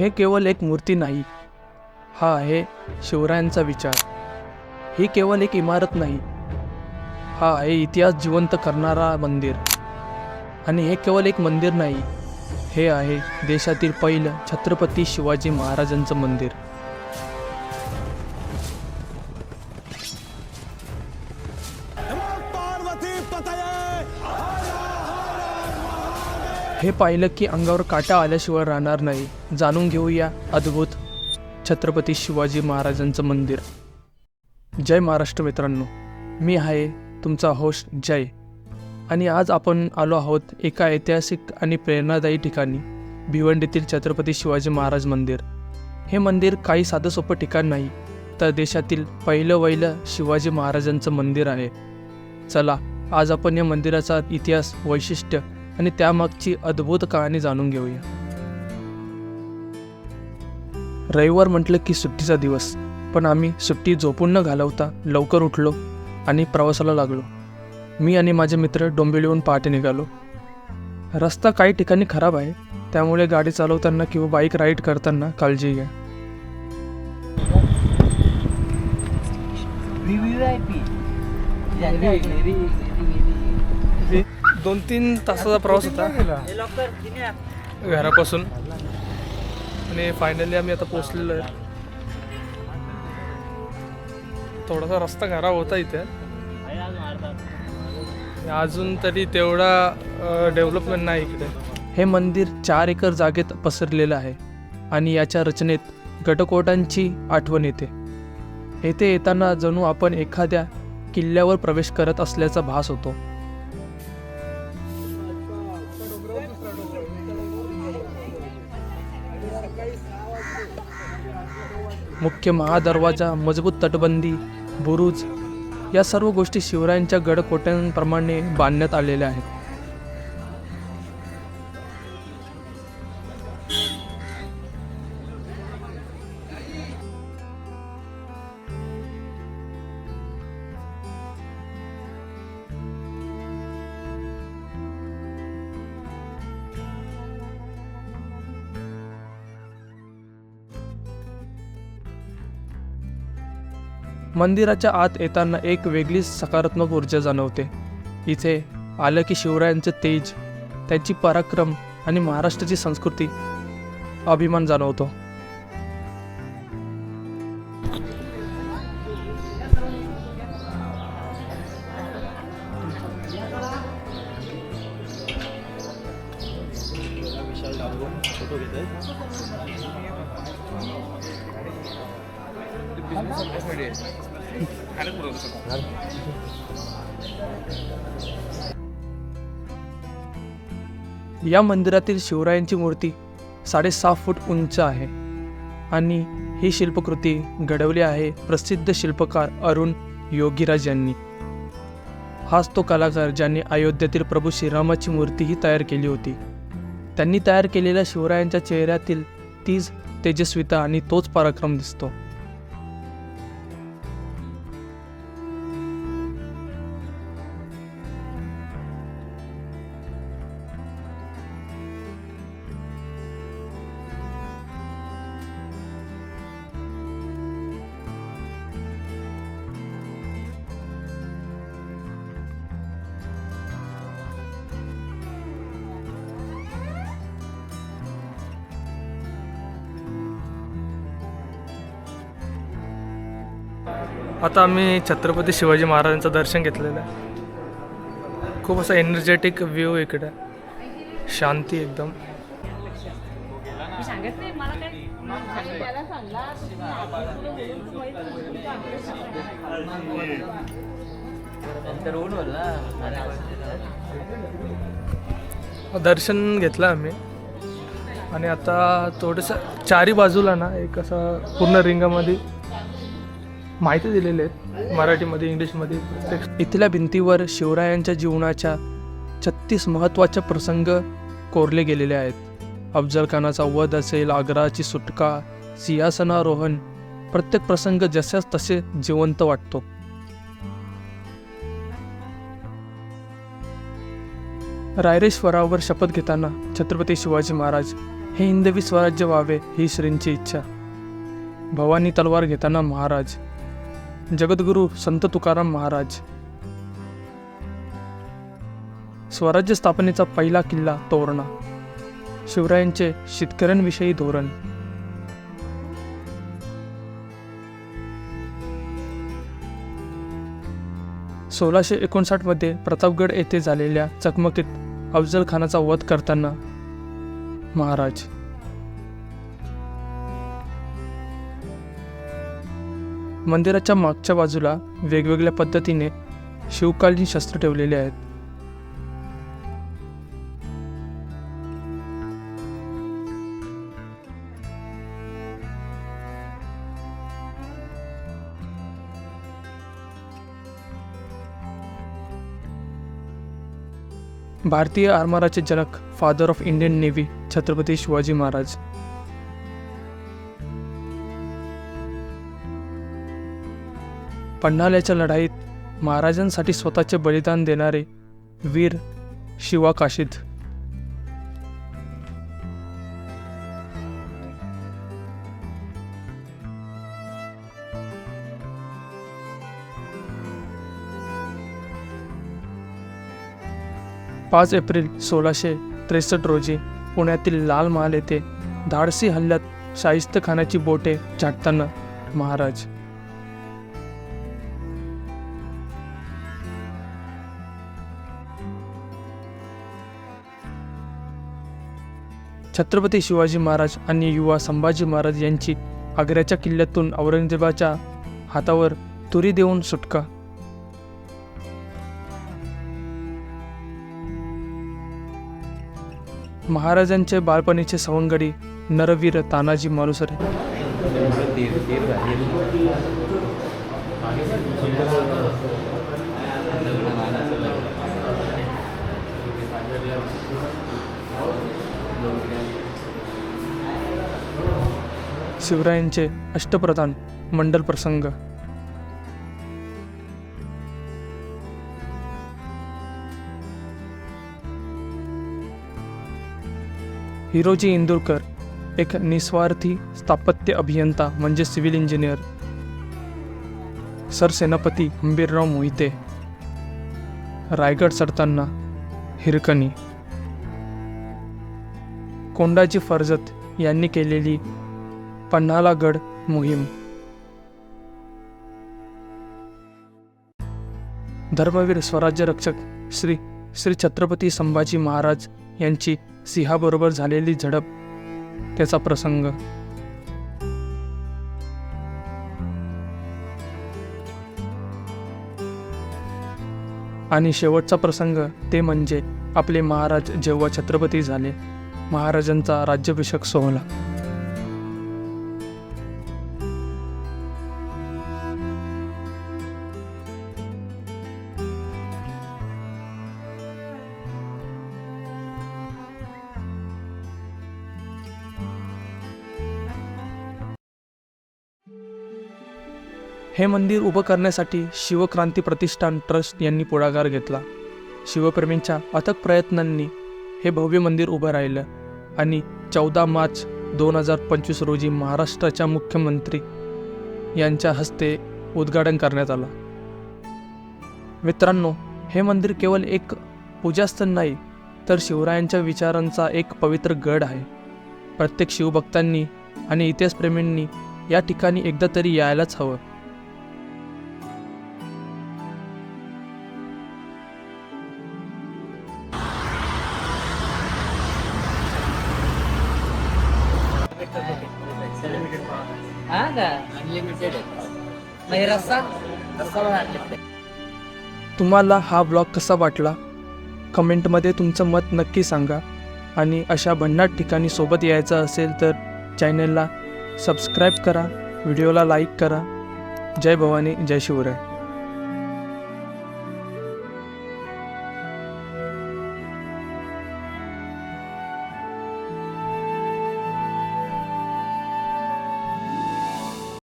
हे केवळ एक मूर्ती नाही हा आहे शिवरायांचा विचार. ही केवळ एक इमारत नाही हा आहे इतिहास जिवंत करणारा मंदिर. आणि हे केवळ एक मंदिर नाही हे आहे देशातील पहिलं छत्रपती शिवाजी महाराजांचं मंदिर. हे पाहिलं की अंगावर काटा आल्याशिवाय राहणार नाही. जाणून घेऊया अद्भुत छत्रपती शिवाजी महाराजांचं मंदिर. जय महाराष्ट्र मित्रांनो मी आहे तुमचा होस्ट जय. आणि आज आपण आलो आहोत एका ऐतिहासिक आणि प्रेरणादायी ठिकाणी भिवंडीतील छत्रपती शिवाजी महाराज मंदिर. हे मंदिर काही साधं सोपं ठिकाण नाही तर देशातील पहिलं वहिलं शिवाजी महाराजांचं मंदिर आहे. चला आज आपण या मंदिराचा इतिहास वैशिष्ट्य आणि त्यामागची अद्भुत कहाणी जाणून घेऊया. रविवार म्हटलं की सुट्टीचा दिवस पण आम्ही सुट्टी झोपून न घालवता लवकर उठलो आणि प्रवासाला लागलो. मी आणि माझे मित्र डोंबिवलीहून पहाटे निघालो. रस्ता काही ठिकाणी खराब आहे त्यामुळे गाडी चालवताना किंवा बाईक राईड करताना काळजी घ्या. दोन तीन तासाचा प्रवास होता. घरापासून. आणि फायनली आम्ही आता पोचलेलो आहे. थोडासा रस्ता खराब होता इथे. अजून तरी तेवढा डेव्हलपमेंट नाही इकडे. हे मंदिर चार एकर जागेत पसरलेलं आहे आणि याच्या रचनेत गटकोटांची आठवण येते. येथे येताना जणू आपण एखाद्या किल्ल्यावर प्रवेश करत असल्याचा भास होतो. मुख्य महादरवाजा मजबूत तटबंदी बुरुज या सर्व गोष्टी शिवरायांच्या गडकोट्यांप्रमाणे बांधण्यात आलेल्या आहेत. मंदिराच्या आत येताना एक वेगळीच सकारात्मक ऊर्जा जाणवते. इथे आलं की शिवरायांचं तेज त्यांची पराक्रम आणि महाराष्ट्राची संस्कृती अभिमान जाणवतो. या मंदिरातील शिवरायांची मूर्ती साडेसहा फूट उंच आहे. आणि ही शिल्पकृती घडवली आहे प्रसिद्ध शिल्पकार अरुण योगीराज यांनी. हाच तो कलाकार ज्यांनी अयोध्येतील प्रभू श्रीरामाची मूर्तीही तयार केली होती. त्यांनी तयार केलेल्या शिवरायांच्या चेहऱ्यातील तीच तेजस्विता आणि तोच पराक्रम दिसतो. आता आम्ही छत्रपती शिवाजी महाराजांचं दर्शन घेतलेलं आहे. खूप असा एनर्जेटिक व्ह्यू इकडे. शांती एकदम. दर्शन घेतलं आम्ही. आणि आता थोडंसं चारी बाजूला ना एक असं पूर्ण रिंगामध्ये माहिती दिलेली आहेत. मराठीमध्ये इंग्लिशमध्ये इथल्या भिंतीवर शिवरायांच्या जीवनाच्या छत्तीस महत्त्वाचे प्रसंग कोरले गेलेले आहेत. अफजल खानाचा वध असेल आग्राची सुटका सिंहासनारोहण प्रत्येक प्रसंग जशाच तसे जिवंत वाटतो. रायरेश्वरावर शपथ घेताना छत्रपती शिवाजी महाराज हे हिंदवी स्वराज्य व्हावे ही श्रींची इच्छा. भवानी तलवार घेताना महाराज जगद्गुरू संत तुकाराम महाराज. स्वराज्य स्थापनेचा पहिला किल्ला तोरणा. शिवरायांचे शेतकऱ्यांविषयी धोरण. सोळाशे एकोणसाठमध्ये प्रतापगड येथे झालेल्या चकमकीत अफजल खानाचा वध करताना महाराज मंदिराच्या मागच्या बाजूला वेगवेगळ्या पद्धतीने शिवकालीन शस्त्र ठेवलेले आहेत. भारतीय आरमाराचे जनक father of Indian navy Chhatrapati Shivaji Maharaj. पन्हाळ्याच्या लढाईत महाराजांसाठी स्वतःचे बलिदान देणारे वीर शिवा काशीद पाच एप्रिल सोळाशे त्रेसष्ट रोजी पुण्यातील लाल महाल येथे धाडसी हल्ल्यात शाहिस्त खानाची बोटे झाटताना महाराज छत्रपती शिवाजी महाराज आणि युवा संभाजी महाराज यांची आग्र्याच्या किल्ल्यातून औरंगजेबाच्या हातावर तुरी देऊन सुटका. महाराजांचे बालपणीचे सवंगडी नरवीर तानाजी मालुसरे. शिवरायांचे अष्टप्रधान मंडल प्रसंग. हिरोजी इंदुरकर एक निस्वार्थी स्थापत्य अभियंता म्हणजे सिव्हिल इंजिनियर. सरसेनापती हंबीरराव मोहिते. रायगड चढताना हिरकणी. कोंडाजी फर्जत यांनी केलेली पन्हालागड मोहीम. धर्मवीर स्वराज्य रक्षक श्री श्री छत्रपती संभाजी महाराज यांची सिंहाबरोबर झालेली झडप त्याचा प्रसंग. आणि शेवटचा प्रसंग ते म्हणजे आपले महाराज जेव्हा छत्रपती झाले. महाराजांचा राज्याभिषेक सोहळा. हे मंदिर उभं करण्यासाठी शिवक्रांती प्रतिष्ठान ट्रस्ट यांनी पुढाकार घेतला. शिवप्रेमींच्या अथक प्रयत्नांनी हे भव्य मंदिर उभं राहिलं. आणि चौदा मार्च दोन हजार पंचवीस रोजी महाराष्ट्राच्या मुख्यमंत्री यांच्या हस्ते उद्घाटन करण्यात आलं. मित्रांनो हे मंदिर केवळ एक पूजास्थान नाही तर शिवरायांच्या विचारांचा एक पवित्र गड आहे. प्रत्येक शिवभक्तांनी आणि इतिहासप्रेमींनी या ठिकाणी एकदा तरी यायलाच हवं. अनलिमिटेड आहे. रस्सा? रस्सा पण तुम्हाला हा ब्लॉग कसा वाटला? कमेंटमध्ये तुमचं मत नक्की सांगा. आणि अशा भन्नाट ठिकाणी सोबत यायचं असेल तर चॅनलला सबस्क्राईब करा व्हिडिओला लाईक करा. जय भवानी जय शिवराय.